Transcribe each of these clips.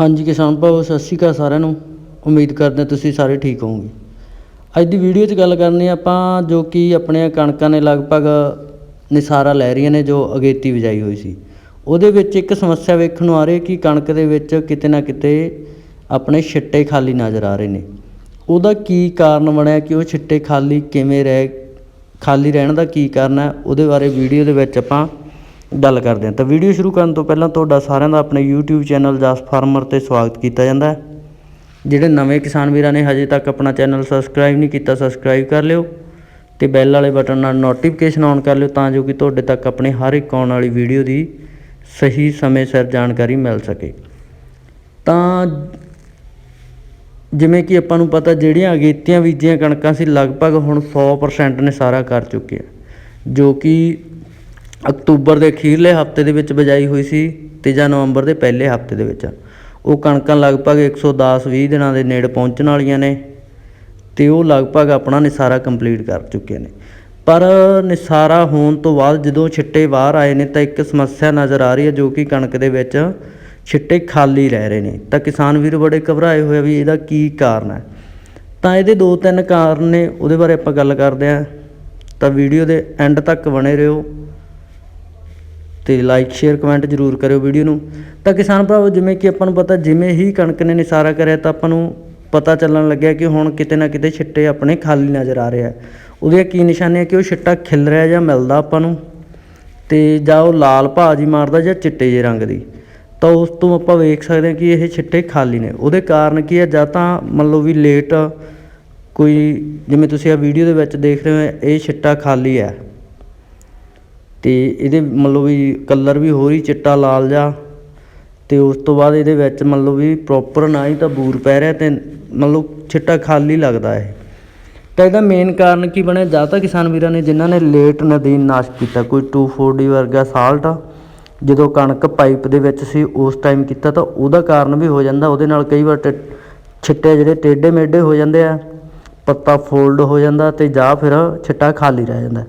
ਹਾਂਜੀ ਕਿਸਾਨ ਭਾਓ ਸਤਿ ਸ਼੍ਰੀ ਅਕਾਲ ਸਾਰਿਆਂ ਨੂੰ। ਉਮੀਦ ਕਰਦੇ ਤੁਸੀਂ ਸਾਰੇ ਠੀਕ ਹੋਵੋਗੇ। ਅੱਜ ਦੀ ਵੀਡੀਓ 'ਚ ਗੱਲ ਕਰਨੀ ਆਪਾਂ, ਜੋ ਕਿ ਆਪਣੇ ਕਣਕਾਂ ਨੇ ਲਗਭਗ ਨਿਸਾਰਾ ਲੈ ਰਹੀਆਂ ਨੇ, ਜੋ ਅਗੇਤੀ ਬਿਜਾਈ ਹੋਈ ਸੀ। ਉਹਦੇ ਵਿੱਚ ਇੱਕ ਸਮੱਸਿਆ ਵੇਖਣ ਨੂੰ ਆ ਰਹੀ ਹੈ ਕਿ ਕਣਕ ਦੇ ਵਿੱਚ ਕਿਤੇ ਨਾ ਕਿਤੇ ਆਪਣੇ ਛਿੱਟੇ ਖਾਲੀ ਨਜ਼ਰ ਆ ਰਹੇ ਨੇ। ਉਹਦਾ ਕੀ ਕਾਰਨ ਬਣਿਆ, ਕਿ ਉਹ ਛਿੱਟੇ ਖਾਲੀ ਕਿਵੇਂ ਰਹਿ, ਖਾਲੀ ਰਹਿਣ ਦਾ ਕੀ ਕਾਰਨ ਹੈ, ਉਹਦੇ ਬਾਰੇ ਵੀਡੀਓ ਦੇ ਵਿੱਚ ਆਪਾਂ ਗੱਲ ਕਰਦੇ ਹਾਂ। ਤਾਂ ਵੀਡੀਓ ਸ਼ੁਰੂ ਕਰਨ ਤੋਂ ਪਹਿਲਾਂ ਤੁਹਾਡਾ ਸਾਰਿਆਂ ਦਾ ਆਪਣੇ YouTube ਚੈਨਲ ਜਸ ਫਾਰਮਰ ਤੇ ਸਵਾਗਤ ਕੀਤਾ ਜਾਂਦਾ ਹੈ। ਜਿਹੜੇ ਨਵੇਂ ਕਿਸਾਨ ਵੀਰਾਂ ਨੇ ਹਜੇ ਤੱਕ ਆਪਣਾ ਚੈਨਲ ਸਬਸਕ੍ਰਾਈਬ ਨਹੀਂ ਕੀਤਾ ਸਬਸਕ੍ਰਾਈਬ ਕਰ ਲਿਓ ਤੇ ਬੈਲ ਵਾਲੇ ਬਟਨ ਨਾਲ ਨੋਟੀਫਿਕੇਸ਼ਨ ਔਨ ਕਰ ਲਿਓ ਤਾਂ ਜੋ ਕਿ ਤੁਹਾਡੇ ਤੱਕ ਆਪਣੇ ਹਰ ਇੱਕ ਆਉਣ ਵਾਲੀ ਵੀਡੀਓ ਦੀ ਸਹੀ ਸਮੇਂ ਸਿਰ ਜਾਣਕਾਰੀ ਮਿਲ ਸਕੇ। ਤਾਂ ਜਿਵੇਂ ਕਿ ਆਪਾਂ ਨੂੰ ਪਤਾ, ਜਿਹੜੀਆਂ ਅਗੇਤੀਆਂ ਬੀਜੀਆਂ ਕਣਕਾਂ ਸੀ ਲਗਭਗ ਹੁਣ 100% ਨੇ ਸਾਰਾ ਕਰ ਚੁੱਕਿਆ ਜੋ ਕਿ ਅਕਤੂਬਰ ਦੇ ਅਖੀਰਲੇ ਹਫ਼ਤੇ ਦੇ ਵਿੱਚ ਬਿਜਾਈ ਹੋਈ ਸੀ ਤੇ ਜਾਂ ਨਵੰਬਰ ਦੇ ਪਹਿਲੇ ਹਫ਼ਤੇ ਦੇ ਵਿੱਚ। ਉਹ ਕਣਕਾਂ ਲਗਭਗ 110-20 ਦਿਨਾਂ ਦੇ ਨੇੜੇ ਪਹੁੰਚਣ ਵਾਲੀਆਂ ਨੇ ਤੇ ਉਹ ਲਗਭਗ ਆਪਣਾ ਨਿਸਾਰਾ ਕੰਪਲੀਟ ਕਰ ਚੁੱਕੇ ਨੇ। ਪਰ ਨਿਸਾਰਾ ਹੋਣ ਤੋਂ ਬਾਅਦ ਜਦੋਂ ਛਿੱਟੇ ਬਾਹਰ ਆਏ ਨੇ ਤਾਂ ਇੱਕ ਸਮੱਸਿਆ ਨਜ਼ਰ ਆ ਰਹੀ ਹੈ ਜੋ ਕਿ ਕਣਕ ਦੇ ਵਿੱਚ ਛਿੱਟੇ ਖਾਲੀ ਰਹਿ ਰਹੇ ਨੇ। ਤਾਂ ਕਿਸਾਨ ਵੀਰ ਬੜੇ ਘਬਰਾਏ ਹੋਏ ਵੀ ਇਹਦਾ ਕੀ ਕਾਰਨ ਹੈ। ਤਾਂ ਇਹਦੇ ਦੋ ਤਿੰਨ ਕਾਰਨ ਨੇ, ਉਹਦੇ ਬਾਰੇ ਆਪਾਂ ਗੱਲ ਕਰਦੇ ਹਾਂ। ਤਾਂ ਵੀਡੀਓ ਦੇ ਐਂਡ ਤੱਕ ਬਣੇ ਰਹੋ। ਤੇ ਲਾਈਕ ਸ਼ੇਅਰ ਕਮੈਂਟ ਜ਼ਰੂਰ ਕਰਿਓ ਵੀਡੀਓ ਨੂੰ। ਤਾਂ ਕਿਸਾਨ ਭਰਾਵੋ, ਜਿਵੇਂ ਕਿ ਆਪਾਂ ਨੂੰ ਪਤਾ, ਜਿਵੇਂ ਹੀ ਕਣਕ ਨੇ ਨਿਸਾਰਾ ਕਰਿਆ, ਤਾਂ ਆਪਾਂ ਨੂੰ ਪਤਾ ਚੱਲਣ ਲੱਗਿਆ ਕਿ ਹੁਣ ਕਿਤੇ ਨਾ ਕਿਤੇ ਛਿੱਟੇ ਆਪਣੇ ਖਾਲੀ ਨਜ਼ਰ ਆ ਰਹੇ ਆ। ਉਹਦੀਆਂ ਕੀ ਨਿਸ਼ਾਨੀਆਂ ਕਿ ਉਹ ਛਿੱਟਾ ਖਿਲ ਰਿਹਾ ਜਾਂ ਮਿਲਦਾ ਆਪਾਂ ਨੂੰ, ਤੇ ਜਾਂ ਉਹ ਲਾਲ ਭਾਜੀ ਮਾਰਦਾ ਜਾਂ ਚਿੱਟੇ ਜਿਹੇ ਰੰਗ ਦੀ। ਤਾਂ ਉਸ ਤੋਂ ਆਪਾਂ ਵੇਖ ਸਕਦੇ ਹਾਂ ਕਿ ਇਹ ਛਿੱਟੇ ਖਾਲੀ ਨੇ। ਉਹਦੇ ਕਾਰਨ ਕੀ ਹੈ ਜਾਂ ਤਾਂ ਮੰਨ ਲਓ ਵੀ ਲੇਟ ਕੋਈ, ਜਿਵੇਂ ਤੁਸੀਂ ਆ ਵੀਡੀਓ ਦੇ ਵਿੱਚ ਦੇਖ ਰਹੇ ਹੋ, ਇਹ ਛਿੱਟਾ ਖਾਲੀ ਹੈ ਅਤੇ ਇਹਦੇ ਮੰਨ ਲਓ ਵੀ ਕਲਰ ਵੀ ਹੋਰ ਹੀ ਚਿੱਟਾ ਲਾਲ ਜਿਹਾ। ਅਤੇ ਉਸ ਤੋਂ ਬਾਅਦ ਇਹਦੇ ਵਿੱਚ ਮੰਨ ਲਓ ਵੀ ਪ੍ਰੋਪਰ ਨਾ ਹੀ ਤਾਂ ਬੂਰ ਪੈ ਰਿਹਾ ਅਤੇ ਮੰਨ ਲਓ ਛਿੱਟਾ ਖਾਲੀ ਲੱਗਦਾ ਇਹ। ਤਾਂ ਇਹਦਾ ਮੇਨ ਕਾਰਨ ਕੀ ਬਣਿਆ? ਜਾਂ ਤਾਂ ਕਿਸਾਨ ਵੀਰਾਂ ਨੇ ਜਿਨ੍ਹਾਂ ਨੇ ਲੇਟ ਨਦੀਨ ਨਾਸ਼ ਕੀਤਾ, ਕੋਈ 240 ਵਰਗਾ ਸਾਲਟ ਜਦੋਂ ਕਣਕ ਪਾਈਪ ਦੇ ਵਿੱਚ ਸੀ ਉਸ ਟਾਈਮ ਕੀਤਾ ਤਾਂ ਉਹਦਾ ਕਾਰਨ ਵੀ ਹੋ ਜਾਂਦਾ। ਉਹਦੇ ਨਾਲ ਕਈ ਵਾਰ ਟਿ- ਛਿੱਟੇ ਜਿਹੜੇ ਟੇਢੇ ਮੇਢੇ ਹੋ ਜਾਂਦੇ ਆ, ਪੱਤਾ ਫੋਲਡ ਹੋ ਜਾਂਦਾ ਤੇ ਜਾਂ ਫਿਰ ਛਿੱਟਾ ਖਾਲੀ ਰਹਿ ਜਾਂਦਾ।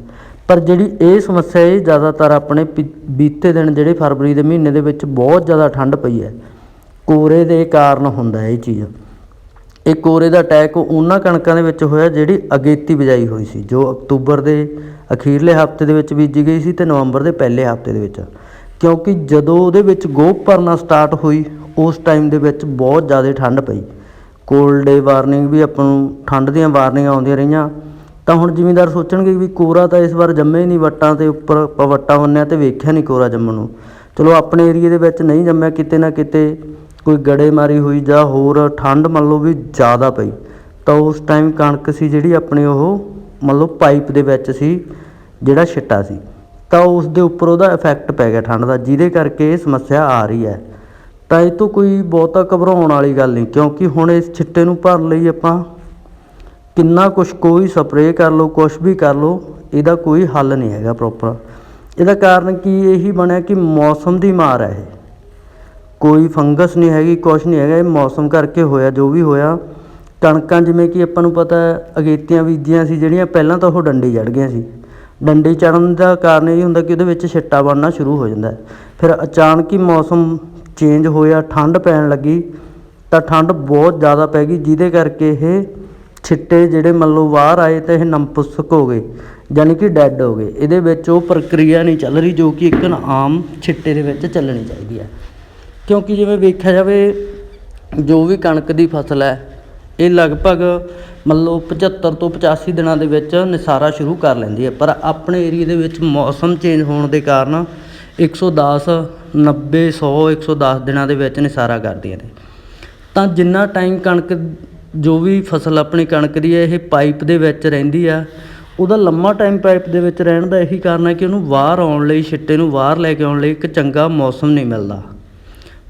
ਪਰ ਜਿਹੜੀ ਇਹ ਸਮੱਸਿਆ ਇਹ ਜ਼ਿਆਦਾਤਰ ਆਪਣੇ ਪਿ- ਬੀਤੇ ਦਿਨ ਜਿਹੜੇ ਫਰਵਰੀ ਦੇ ਮਹੀਨੇ ਦੇ ਵਿੱਚ ਬਹੁਤ ਜ਼ਿਆਦਾ ਠੰਡ ਪਈ ਹੈ। ਕੋਰੇ ਦੇ ਕਾਰਨ ਹੁੰਦਾ ਹੈ ਇਹ ਚੀਜ਼। ਇਹ ਕੋਰੇ ਦਾ ਅਟੈਕ ਉਹਨਾਂ ਕਣਕਾਂ ਦੇ ਵਿੱਚ ਹੋਇਆ ਜਿਹੜੀ ਅਗੇਤੀ ਬਿਜਾਈ ਹੋਈ ਸੀ, ਜੋ ਅਕਤੂਬਰ ਦੇ ਅਖੀਰਲੇ ਹਫ਼ਤੇ ਦੇ ਵਿੱਚ ਬੀਜੀ ਗਈ ਸੀ ਤੇ ਨਵੰਬਰ ਦੇ ਪਹਿਲੇ ਹਫ਼ਤੇ ਦੇ ਵਿੱਚ। ਕਿਉਂਕਿ ਜਦੋਂ ਉਹਦੇ ਵਿੱਚ ਗੋਭ ਭਰਨਾ ਸਟਾਰਟ ਹੋਈ, ਉਸ ਟਾਈਮ ਦੇ ਵਿੱਚ ਬਹੁਤ ਜ਼ਿਆਦਾ ਠੰਡ ਪਈ। ਕੋਲਡ ਡੇ ਵਾਰਨਿੰਗ ਵੀ ਆਪਾਂ ਨੂੰ ਠੰਡ ਦੀਆਂ ਵਾਰਨਿੰਗਾਂ ਆਉਂਦੀਆਂ ਰਹੀਆਂ। ਤਾਂ ਹੁਣ ਜ਼ਿਮੀਂਦਾਰ ਸੋਚਣਗੇ ਵੀ ਕੋਰਾ ਤਾਂ ਇਸ ਵਾਰ ਜੰਮੇ ਹੀ ਨਹੀਂ, ਵੱਟਾਂ ਤੇ ਉੱਪਰ ਆਪਾਂ ਵੱਟਾਂ ਬੰਨਿਆ ਤੇ ਵੇਖਿਆ ਨਹੀਂ ਕੋਰਾ ਜੰਮਣ ਨੂੰ। ਚਲੋ ਆਪਣੇ ਏਰੀਏ ਦੇ ਵਿੱਚ ਨਹੀਂ ਜੰਮਿਆ, ਕਿਤੇ ਨਾ ਕਿਤੇ ਕੋਈ ਗੜੇਮਾਰੀ ਹੋਈ ਜਾਂ ਹੋਰ ਠੰਡ ਮੰਨ ਲਓ ਵੀ ਜ਼ਿਆਦਾ ਪਈ, ਤਾਂ ਉਸ ਟਾਈਮ ਕਣਕ ਸੀ ਜਿਹੜੀ ਆਪਣੀ ਉਹ ਮੰਨ ਲਓ ਪਾਈਪ ਦੇ ਵਿੱਚ ਸੀ, ਜਿਹੜਾ ਛਿੱਟਾ ਸੀ। ਤਾਂ ਉਸ ਦੇ ਉੱਪਰ ਉਹਦਾ ਇਫੈਕਟ ਪੈ ਗਿਆ ਠੰਡ ਦਾ, ਜਿਹਦੇ ਕਰਕੇ ਇਹ ਸਮੱਸਿਆ ਆ ਰਹੀ ਹੈ। ਤਾਂ ਇਹ ਤੋਂ ਕੋਈ ਬਹੁਤਾ ਘਬਰਾਉਣ ਵਾਲੀ ਗੱਲ ਨਹੀਂ, ਕਿਉਂਕਿ ਹੁਣ ਇਸ ਛਿੱਟੇ ਨੂੰ ਭਰਨ ਲਈ ਆਪਾਂ ਕਿੰਨਾ ਕੁਛ ਕੋਈ ਸਪਰੇਅ ਕਰ ਲਓ, ਕੁਛ ਵੀ ਕਰ ਲਓ, ਇਹਦਾ ਕੋਈ ਹੱਲ ਨਹੀਂ ਹੈਗਾ ਪ੍ਰੋਪਰ ਇਹਦਾ ਕਾਰਨ ਕੀ ਇਹੀ ਬਣਿਆ ਕਿ ਮੌਸਮ ਦੀ ਮਾਰ ਹੈ ਇਹ। ਕੋਈ ਫੰਗਸ ਨਹੀਂ ਹੈਗੀ, ਕੁਛ ਨਹੀਂ ਹੈਗਾ, ਇਹ ਮੌਸਮ ਕਰਕੇ ਹੋਇਆ, ਜੋ ਵੀ ਹੋਇਆ। ਕਣਕਾਂ ਜਿਵੇਂ ਕਿ ਆਪਾਂ ਨੂੰ ਪਤਾ ਅਗੇਤੀਆਂ ਬੀਜੀਆਂ ਸੀ, ਜਿਹੜੀਆਂ ਪਹਿਲਾਂ ਤਾਂ ਉਹ ਡੰਡੀ ਚੜ ਗਈਆਂ ਸੀ। ਡੰਡੀ ਚੜਨ ਦਾ ਕਾਰਨ ਇਹ ਹੁੰਦਾ ਕਿ ਉਹਦੇ ਵਿੱਚ ਛਿੱਟਾ ਬਣਨਾ ਸ਼ੁਰੂ ਹੋ ਜਾਂਦਾ ਫਿਰ ਅਚਾਨਕ ਹੀ ਮੌਸਮ ਚੇਂਜ ਹੋਇਆ ਠੰਡ ਪੈਣ ਲੱਗੀ, ਤਾਂ ਠੰਡ ਬਹੁਤ ਜ਼ਿਆਦਾ ਪੈ ਗਈ, ਜਿਹਦੇ ਕਰਕੇ ਇਹ ਛਿੱਟੇ ਜਿਹੜੇ ਮੰਨ ਲਓ ਬਾਹਰ ਆਏ ਤਾਂ ਇਹ ਨਮਪੁਸਕ ਹੋ ਗਏ ਯਾਨੀ ਕਿ ਡੈੱਡ ਹੋ ਗਏ। ਇਹਦੇ ਵਿੱਚ ਉਹ ਪ੍ਰਕਿਰਿਆ ਨਹੀਂ ਚੱਲ ਰਹੀ ਜੋ ਕਿ ਇੱਕ ਨਾ ਆਮ ਛਿੱਟੇ ਦੇ ਵਿੱਚ ਚੱਲਣੀ ਚਾਹੀਦੀ ਹੈ। ਕਿਉਂਕਿ ਜਿਵੇਂ ਵੇਖਿਆ ਜਾਵੇ, ਜੋ ਵੀ ਕਣਕ ਦੀ ਫਸਲ ਹੈ, ਇਹ ਲਗਭਗ ਮੰਨ ਲਓ 75 ਤੋਂ 85 ਦਿਨਾਂ ਦੇ ਵਿੱਚ ਨਿਸਾਰਾ ਸ਼ੁਰੂ ਕਰ ਲੈਂਦੀ ਹੈ। ਪਰ ਆਪਣੇ ਏਰੀਆ ਦੇ ਵਿੱਚ ਮੌਸਮ ਚੇਂਜ ਹੋਣ ਦੇ ਕਾਰਨ 110 90 100 110 ਦਿਨਾਂ ਦੇ ਵਿੱਚ ਨਿਸਾਰਾ ਕਰਦੀਆਂ ਨੇ। ਤਾਂ ਜਿੰਨਾ ਟਾਈਮ ਕਣਕ ਜੋ ਵੀ ਫਸਲ ਆਪਣੀ ਕਣਕ ਦੀ ਹੈ, ਇਹ ਪਾਈਪ ਦੇ ਵਿੱਚ ਰਹਿੰਦੀ ਆ। ਉਹਦਾ ਲੰਮਾ ਟਾਈਮ ਪਾਈਪ ਦੇ ਵਿੱਚ ਰਹਿਣ ਦਾ ਇਹੀ ਕਾਰਨ ਹੈ ਕਿ ਉਹਨੂੰ ਬਾਹਰ ਆਉਣ ਲਈ, ਛਿੱਟੇ ਨੂੰ ਬਾਹਰ ਲੈ ਕੇ ਆਉਣ ਲਈ ਇੱਕ ਚੰਗਾ ਮੌਸਮ ਨਹੀਂ ਮਿਲਦਾ।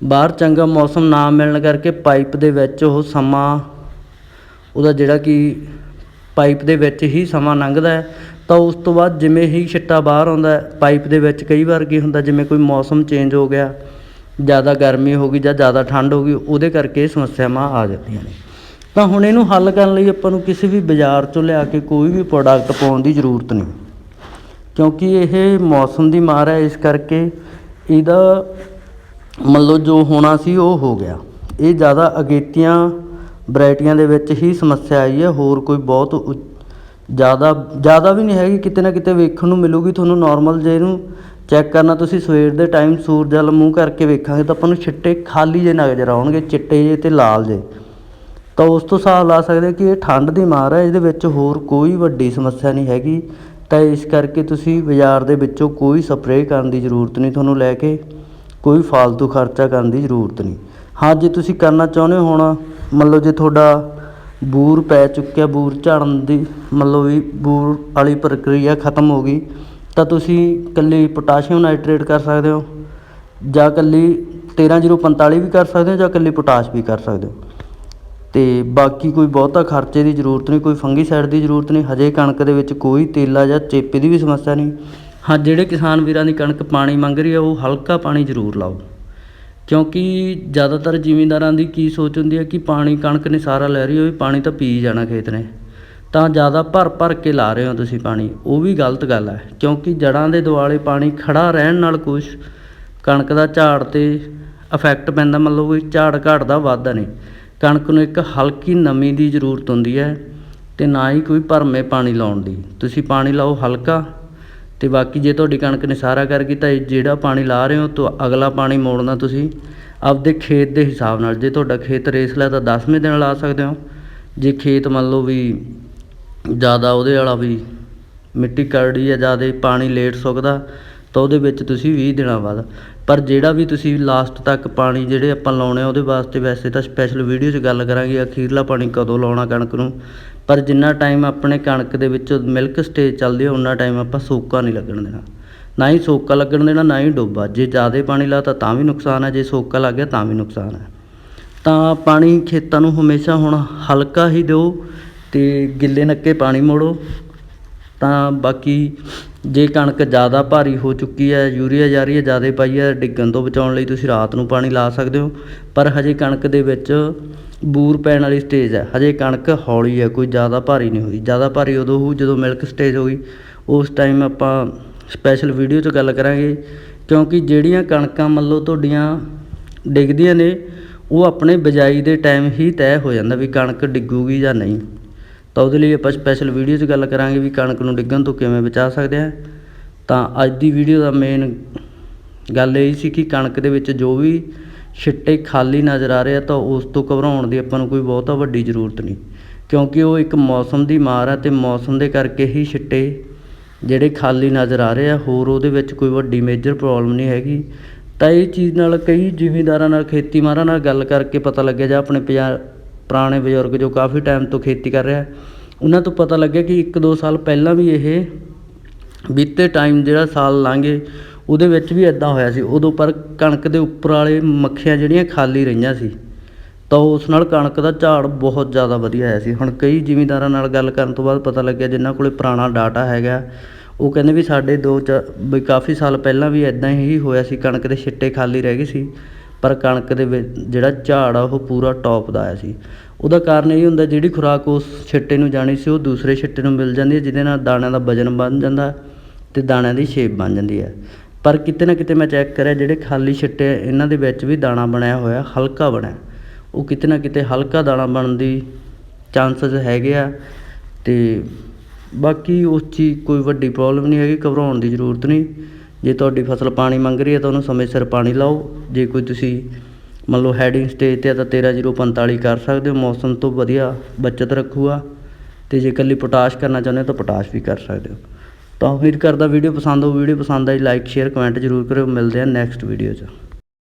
ਬਾਹਰ ਚੰਗਾ ਮੌਸਮ ਨਾ ਮਿਲਣ ਕਰਕੇ ਪਾਈਪ ਦੇ ਵਿੱਚ ਉਹ ਸਮਾਂ, ਉਹਦਾ ਜਿਹੜਾ ਕਿ ਪਾਈਪ ਦੇ ਵਿੱਚ ਹੀ ਸਮਾਂ ਲੰਘਦਾ ਹੈ, ਤਾਂ ਉਸ ਤੋਂ ਬਾਅਦ ਜਿਵੇਂ ਹੀ ਛਿੱਟਾ ਬਾਹਰ ਆਉਂਦਾ ਪਾਈਪ ਦੇ ਵਿੱਚ ਕਈ ਵਾਰ ਕੀ ਹੁੰਦਾ, ਜਿਵੇਂ ਕੋਈ ਮੌਸਮ ਚੇਂਜ ਹੋ ਗਿਆ, ਜ਼ਿਆਦਾ ਗਰਮੀ ਹੋ ਗਈ ਜਾਂ ਜ਼ਿਆਦਾ ਠੰਡ ਹੋ ਗਈ, ਉਹਦੇ ਕਰਕੇ ਸਮੱਸਿਆਵਾਂ ਆ ਜਾਂਦੀਆਂ ਨੇ। ਤਾਂ ਹੁਣ ਇਹਨੂੰ ਹੱਲ ਕਰਨ ਲਈ ਆਪਾਂ ਨੂੰ ਕਿਸੇ ਵੀ ਬਾਜ਼ਾਰ ਚੋਂ ਲਿਆ ਕੇ ਕੋਈ ਵੀ ਪ੍ਰੋਡਕਟ ਪਾਉਣ ਦੀ ਜ਼ਰੂਰਤ ਨਹੀਂ। ਕਿਉਂਕਿ ਇਹ ਮੌਸਮ ਦੀ ਮਾਰ ਹੈ, ਇਸ ਕਰਕੇ ਇਹਦਾ ਮੰਨ ਲਓ ਜੋ ਹੋਣਾ ਸੀ ਉਹ ਹੋ ਗਿਆ। ਇਹ ਜ਼ਿਆਦਾ ਅਗੇਤੀਆਂ ਵੈਰਾਈਟੀਆਂ ਦੇ ਵਿੱਚ ਹੀ ਸਮੱਸਿਆ ਆਈ ਹੈ, ਹੋਰ ਕੋਈ ਬਹੁਤ ਉ- ਜ਼ਿਆਦਾ ਜ਼ਿਆਦਾ ਵੀ ਨਹੀਂ ਹੈਗੀ, ਕਿਤੇ ਨਾ ਕਿਤੇ ਵੇਖਣ ਨੂੰ ਮਿਲੂਗੀ ਤੁਹਾਨੂੰ ਨਾਰਮਲ ਜੇ ਇਹਨੂੰ ਚੈੱਕ ਕਰਨਾ, ਤੁਸੀਂ ਸਵੇਰ ਦੇ ਟਾਈਮ ਸੂਰਜ ਵੱਲ ਮੂੰਹ ਕਰਕੇ ਵੇਖਾਂਗੇ ਤਾਂ ਆਪਾਂ ਨੂੰ ਛਿੱਟੇ ਖਾਲੀ ਜੇ ਨਜ਼ਰ ਆਉਣਗੇ ਚਿੱਟੇ ਜੇ ਤੇ ਲਾਲ ਜੇ। ਤਾਂ ਉਸ ਤੋਂ ਹਿਸਾਬ ਲਾ ਸਕਦੇ ਕਿ ਇਹ ਠੰਡ ਦੀ ਮਾਰ ਹੈ, ਇਹਦੇ ਵਿੱਚ ਹੋਰ ਕੋਈ ਵੱਡੀ ਸਮੱਸਿਆ ਨਹੀਂ ਹੈਗੀ। ਤਾਂ ਇਸ ਕਰਕੇ ਤੁਸੀਂ ਬਾਜ਼ਾਰ ਦੇ ਵਿੱਚੋਂ ਕੋਈ ਸਪਰੇਅ ਕਰਨ ਦੀ ਜ਼ਰੂਰਤ ਨਹੀਂ, ਤੁਹਾਨੂੰ ਲੈ ਕੇ ਕੋਈ ਫਾਲਤੂ ਖਰਚਾ ਕਰਨ ਦੀ ਜ਼ਰੂਰਤ ਨਹੀਂ। ਹਾਂ, ਜੇ ਤੁਸੀਂ ਕਰਨਾ ਚਾਹੁੰਦੇ ਹੋ ਹੁਣ ਮੰਨ ਲਓ ਜੇ ਤੁਹਾਡਾ ਬੂਰ ਪੈ ਚੁੱਕਿਆ, ਬੂਰ ਝਾੜਨ ਦੀ ਮੰਨ ਲਓ ਵੀ ਬੂਰ ਵਾਲੀ ਪ੍ਰਕਿਰਿਆ ਖਤਮ ਹੋ ਗਈ, ਤਾਂ ਤੁਸੀਂ ਇਕੱਲੀ ਪੋਟਾਸ਼ੀਅਮ ਨਾਈਟ੍ਰੇਟ ਕਰ ਸਕਦੇ ਹੋ, ਜਾਂ ਇਕੱਲੀ 13045 ਵੀ ਕਰ ਸਕਦੇ ਹੋ, ਜਾਂ ਇਕੱਲੀ ਪੋਟਾਸ਼ ਵੀ ਕਰ ਸਕਦੇ ਹੋ। ਅਤੇ ਬਾਕੀ ਕੋਈ ਬਹੁਤਾ ਖਰਚੇ ਦੀ ਜ਼ਰੂਰਤ ਨਹੀਂ, ਕੋਈ ਫੰਗੀਸਾਈਡ ਦੀ ਜ਼ਰੂਰਤ ਨਹੀਂ, ਹਜੇ ਕਣਕ ਦੇ ਵਿੱਚ ਕੋਈ ਤੇਲਾ ਜਾਂ ਚੇਪੇ ਦੀ ਵੀ ਸਮੱਸਿਆ ਨਹੀਂ। ਹਾਂ, ਜਿਹੜੇ ਕਿਸਾਨ ਵੀਰਾਂ ਦੀ ਕਣਕ ਪਾਣੀ ਮੰਗ ਰਹੀ ਹੈ ਉਹ ਹਲਕਾ ਪਾਣੀ ਜ਼ਰੂਰ ਲਾਓ। ਕਿਉਂਕਿ ਜ਼ਿਆਦਾਤਰ ਜ਼ਿਮੀਂਦਾਰਾਂ ਦੀ ਕੀ ਸੋਚ ਹੁੰਦੀ ਹੈ ਕਿ ਪਾਣੀ, ਕਣਕ ਨੇ ਸਾਰਾ ਲੈ ਰਹੀ ਹੋਵੇ, ਪਾਣੀ ਤਾਂ ਪੀ ਜਾਣਾ ਖੇਤ ਨੇ। ਤਾਂ ਜ਼ਿਆਦਾ ਭਰ ਭਰ ਕੇ ਲਾ ਰਹੇ ਹੋ ਤੁਸੀਂ ਪਾਣੀ, ਉਹ ਵੀ ਗਲਤ ਗੱਲ ਹੈ। ਕਿਉਂਕਿ ਜੜਾਂ ਦੇ ਦੁਆਲੇ ਪਾਣੀ ਖੜਾ ਰਹਿਣ ਨਾਲ ਕੁਛ ਕਣਕ ਦਾ ਝਾੜ ਤੇ ਇਫੈਕਟ ਪੈਂਦਾ, ਮਤਲਬ ਕੋਈ ਝਾੜ ਘਟਦਾ, ਵੱਧਦਾ ਨਹੀਂ। ਕਣਕ ਨੂੰ ਇੱਕ ਹਲਕੀ ਨਮੀ ਦੀ ਜ਼ਰੂਰਤ ਹੁੰਦੀ ਹੈ ਅਤੇ ਨਾ ਹੀ ਕੋਈ ਭਰਮੇ ਪਾਣੀ ਲਾਉਣ ਦੀ। ਤੁਸੀਂ ਪਾਣੀ ਲਾਓ ਹਲਕਾ ਅਤੇ ਬਾਕੀ ਜੇ ਤੁਹਾਡੀ ਕਣਕ ਨੇ ਸਾਰਾ ਕਰ ਗਈ ਤਾਂ ਇਹ ਜਿਹੜਾ ਪਾਣੀ ਲਾ ਰਹੇ ਹੋ ਤਾਂ ਅਗਲਾ ਪਾਣੀ ਮੋੜਨਾ ਤੁਸੀਂ ਆਪਦੇ ਖੇਤ ਦੇ ਹਿਸਾਬ ਨਾਲ। ਜੇ ਤੁਹਾਡਾ ਖੇਤ ਰੇਸਲਾ ਤਾਂ 10ਵੇਂ ਦਿਨ ਲਾ ਸਕਦੇ ਹੋ। ਜੇ ਖੇਤ ਮੰਨ ਲਓ ਵੀ ਜ਼ਿਆਦਾ ਉਹਦੇ ਵਾਲਾ ਵੀ ਮਿੱਟੀ ਕਰੜੀ ਹੈ ਜ਼ਿਆਦਾ ਪਾਣੀ ਲੇਟ ਸੁੱਕਦਾ ਤਾਂ ਉਹਦੇ ਵਿੱਚ ਤੁਸੀਂ ਵੀਹ ਦਿਨਾਂ ਬਾਅਦ। ਪਰ ਜਿਹੜਾ ਵੀ ਤੁਸੀਂ ਲਾਸਟ ਤੱਕ ਪਾਣੀ ਜਿਹੜੇ ਆਪਾਂ ਲਾਉਣੇ ਆ, ਉਹਦੇ ਵਾਸਤੇ ਵੈਸੇ ਤਾਂ ਸਪੈਸ਼ਲ ਵੀਡੀਓ 'ਚ ਗੱਲ ਕਰਾਂਗੇ ਅਖੀਰਲਾ ਪਾਣੀ ਕਦੋਂ ਲਾਉਣਾ ਕਣਕ ਨੂੰ। ਪਰ ਜਿੰਨਾ ਟਾਈਮ ਆਪਣੇ ਕਣਕ ਦੇ ਵਿੱਚ ਮਿਲਕ ਸਟੇਜ ਚੱਲਦੀ ਹੈ ਉਨਾ ਟਾਈਮ ਆਪਾਂ ਸੋਕਾ ਨਹੀਂ ਲੱਗਣ ਦੇਣਾ। ਨਾ ਹੀ ਸੋਕਾ ਲੱਗਣ ਦੇਣਾ, ਨਾ ਹੀ ਡੋਬਾ। ਜੇ ਜ਼ਿਆਦਾ ਪਾਣੀ ਲਾਤਾ ਤਾਂ ਵੀ ਨੁਕਸਾਨ ਹੈ ਜੇ ਸੋਕਾ ਲੱਗ ਗਿਆ ਤਾਂ ਵੀ ਨੁਕਸਾਨ ਹੈ ਤਾਂ ਪਾਣੀ ਖੇਤਾਂ ਨੂੰ ਹਮੇਸ਼ਾ ਹੁਣ ਹਲਕਾ ਹੀ ਦਿਓ ਤੇ ਗਿੱਲੇ ਨੱਕੇ ਪਾਣੀ ਮੋੜੋ। ਤਾਂ ਬਾਕੀ ਜੇ ਕਣਕ ਜ਼ਿਆਦਾ ਭਾਰੀ ਹੋ ਚੁੱਕੀ ਹੈ, ਯੂਰੀਆ ਜਾ ਰਹੀ ਹੈ, ਜ਼ਿਆਦਾ ਪਾਈ ਹੈ, ਡਿੱਗਣ ਤੋਂ ਬਚਾਉਣ ਲਈ ਤੁਸੀਂ ਰਾਤ ਨੂੰ ਪਾਣੀ ਲਾ ਸਕਦੇ ਹੋ। ਪਰ ਹਜੇ ਕਣਕ ਦੇ ਵਿੱਚ ਬੂਰ ਪੈਣ ਵਾਲੀ ਸਟੇਜ ਹੈ। ਹਜੇ ਕਣਕ ਹੌਲੀ ਹੈ, ਕੋਈ ਜ਼ਿਆਦਾ ਭਾਰੀ ਨਹੀਂ ਹੋਈ। ਜ਼ਿਆਦਾ ਭਾਰੀ ਉਦੋਂ ਹੋਊ ਜਦੋਂ ਮਿਲਕ ਸਟੇਜ ਹੋਈ ਉਸ ਟਾਈਮ ਆਪਾਂ ਸਪੈਸ਼ਲ ਵੀਡੀਓ 'ਚ ਗੱਲ ਕਰਾਂਗੇ, ਕਿਉਂਕਿ ਜਿਹੜੀਆਂ ਕਣਕਾਂ ਮੰਨ ਲਓ ਤੁਹਾਡੀਆਂ ਡਿੱਗਦੀਆਂ ਨੇ, ਉਹ ਆਪਣੇ ਬਿਜਾਈ ਦੇ ਟਾਈਮ ਹੀ ਤੈਅ ਹੋ ਜਾਂਦਾ ਵੀ ਕਣਕ ਡਿੱਗੂਗੀ ਜਾਂ ਨਹੀਂ। ਤਾਂ ਉਹਦੇ ਲਈ ਆਪਾਂ ਸਪੈਸ਼ਲ ਵੀਡੀਓ 'ਚ ਗੱਲ ਕਰਾਂਗੇ ਵੀ ਕਣਕ ਨੂੰ ਡਿੱਗਣ ਤੋਂ ਕਿਵੇਂ ਬਚਾ ਸਕਦੇ ਹਾਂ। ਤਾਂ ਅੱਜ ਦੀ ਵੀਡੀਓ ਦਾ ਮੇਨ ਗੱਲ ਇਹ ਸੀ ਕਿ ਕਣਕ ਦੇ ਵਿੱਚ ਜੋ ਵੀ ਛਿੱਟੇ ਖਾਲੀ ਨਜ਼ਰ ਆ ਰਹੇ ਆ ਤਾਂ ਉਸ ਤੋਂ ਘਬਰਾਉਣ ਦੀ ਆਪਾਂ ਨੂੰ ਕੋਈ ਬਹੁਤਾ ਵੱਡੀ ਜ਼ਰੂਰਤ ਨਹੀਂ। ਕਿਉਂਕਿ ਉਹ ਇੱਕ ਮੌਸਮ ਦੀ ਮਾਰ ਆ ਤੇ ਮੌਸਮ ਦੇ ਕਰਕੇ ਹੀ ਛਿੱਟੇ ਜਿਹੜੇ ਖਾਲੀ ਨਜ਼ਰ ਆ ਰਹੇ ਆ, ਹੋਰ ਉਹਦੇ ਵਿੱਚ ਕੋਈ ਵੱਡੀ ਮੇਜਰ ਪ੍ਰੋਬਲਮ ਨਹੀਂ ਹੈਗੀ। ਤਾਂ ਇਹ ਚੀਜ਼ ਨਾਲ ਕਈ ਜ਼ਿਮੀਂਦਾਰਾਂ ਨਾਲ ਖੇਤੀ ਮਾਹਰਾਂ ਨਾਲ ਗੱਲ ਕਰਕੇ ਪਤਾ ਲੱਗਿਆ ਜਾਂ ਆਪਣੇ ਪੰਜਾ ਪੁਰਾਣੇ ਬਜ਼ੁਰਗ ਜੋ ਕਾਫੀ ਟਾਈਮ ਤੋਂ ਖੇਤੀ ਕਰ ਰਿਹਾ ਉਹਨਾਂ ਤੋਂ ਪਤਾ ਲੱਗਿਆ ਕਿ ਇੱਕ ਦੋ ਸਾਲ ਪਹਿਲਾਂ ਵੀ ਇਹ ਬੀਤੇ ਟਾਈਮ ਜਿਹੜਾ ਸਾਲ ਲੰਘੇ ਉਹਦੇ ਵਿੱਚ ਵੀ ਇਦਾਂ ਹੋਇਆ ਸੀ। ਉਦੋਂ ਪਰ ਕਣਕ ਦੇ ਉੱਪਰ ਵਾਲੇ ਮੱਖੀਆਂ ਜਿਹੜੀਆਂ ਖਾਲੀ ਰਹੀਆਂ ਸੀ, ਤਾਂ ਉਸ ਨਾਲ ਕਣਕ ਦਾ ਝਾੜ ਬਹੁਤ ਜ਼ਿਆਦਾ ਵਧੀਆ ਆਇਆ ਸੀ। ਹੁਣ ਕਈ ਜ਼ਿਮੀਂਦਾਰਾਂ ਨਾਲ ਗੱਲ ਕਰਨ ਤੋਂ ਬਾਅਦ ਪਤਾ ਲੱਗਿਆ ਜਿਨ੍ਹਾਂ ਕੋਲੇ ਪੁਰਾਣਾ ਡਾਟਾ ਹੈਗਾ, ਉਹ ਕਹਿੰਦੇ ਵੀ ਸਾਡੇ ਦੋ ਚ ਵੀ ਕਾਫੀ ਸਾਲ ਪਹਿਲਾਂ ਵੀ ਇਦਾਂ ਹੀ ਹੋਇਆ ਸੀ, ਕਣਕ ਦੇ ਛਿੱਟੇ ਖਾਲੀ ਰਹਿ ਗਏ ਸੀ। ਪਰ ਕਣਕ ਦੇ ਵਿੱਚ ਜਿਹੜਾ ਝਾੜ ਆ, ਉਹ ਪੂਰਾ ਟੋਪ ਦਾ ਆਇਆ ਸੀ। ਉਹਦਾ ਕਾਰਨ ਇਹ ਹੁੰਦਾ ਜਿਹੜੀ ਖੁਰਾਕ ਉਸ ਛਿੱਟੇ ਨੂੰ ਜਾਣੀ ਸੀ, ਉਹ ਦੂਸਰੇ ਛਿੱਟੇ ਨੂੰ ਮਿਲ ਜਾਂਦੀ ਹੈ, ਜਿਹਦੇ ਨਾਲ ਦਾਣਿਆਂ ਦਾ ਵਜਨ ਬਣ ਜਾਂਦਾ ਅਤੇ ਦਾਣਿਆਂ ਦੀ ਸ਼ੇਪ ਬਣ ਜਾਂਦੀ ਹੈ। ਪਰ ਕਿਤੇ ਨਾ ਕਿਤੇ ਮੈਂ ਚੈੱਕ ਕਰਿਆ, ਜਿਹੜੇ ਖਾਲੀ ਛਿੱਟੇ ਇਹਨਾਂ ਦੇ ਵਿੱਚ ਵੀ ਦਾਣਾ ਬਣਿਆ ਹੋਇਆ, ਹਲਕਾ ਬਣਿਆ। ਉਹ ਕਿਤੇ ਨਾ ਕਿਤੇ ਹਲਕਾ ਦਾਣਾ ਬਣਨ ਦੀ ਚਾਂਸਸ ਹੈਗੇ ਆ ਤੇ ਬਾਕੀ ਉਸ 'ਚ ਕੋਈ ਵੱਡੀ ਪ੍ਰੋਬਲਮ ਨਹੀਂ ਹੈਗੀ, ਘਬਰਾਉਣ ਦੀ ਜ਼ਰੂਰਤ ਨਹੀਂ। ਜੇ ਤੁਹਾਡੀ ਫਸਲ ਪਾਣੀ ਮੰਗ ਰਹੀ ਹੈ ਤਾਂ ਉਹਨੂੰ ਸਮੇਂ ਸਿਰ ਪਾਣੀ ਲਾਓ। ਜੇ ਕੋਈ ਤੁਸੀਂ ਮੰਨ ਲਓ ਹੈਡਿੰਗ ਸਟੇਜ ਤੇ ਆ ਤਾਂ 13045 ਕਰ ਸਕਦੇ ਹੋ। ਮੌਸਮ ਤੋਂ ਵਧੀਆ ਬਚਤ ਰੱਖੂਗਾ। ਤੇ ਜੇ ਇਕੱਲੀ ਪੋਟਾਸ਼ ਕਰਨਾ ਚਾਹੁੰਦੇ ਹੋ ਤਾਂ ਪੋਟਾਸ਼ ਵੀ ਕਰ ਸਕਦੇ ਹੋ। ਤਾਂ ਉਮੀਦ ਕਰਦਾ ਵੀਡੀਓ ਪਸੰਦ ਹੋ ਵੀਡੀਓ ਪਸੰਦ ਆਈ ਲਾਈਕ ਸ਼ੇਅਰ ਕਮੈਂਟ ਜ਼ਰੂਰ ਕਰਿਓ। ਮਿਲਦੇ ਆ ਨੈਕਸਟ ਵੀਡੀਓ 'ਚ।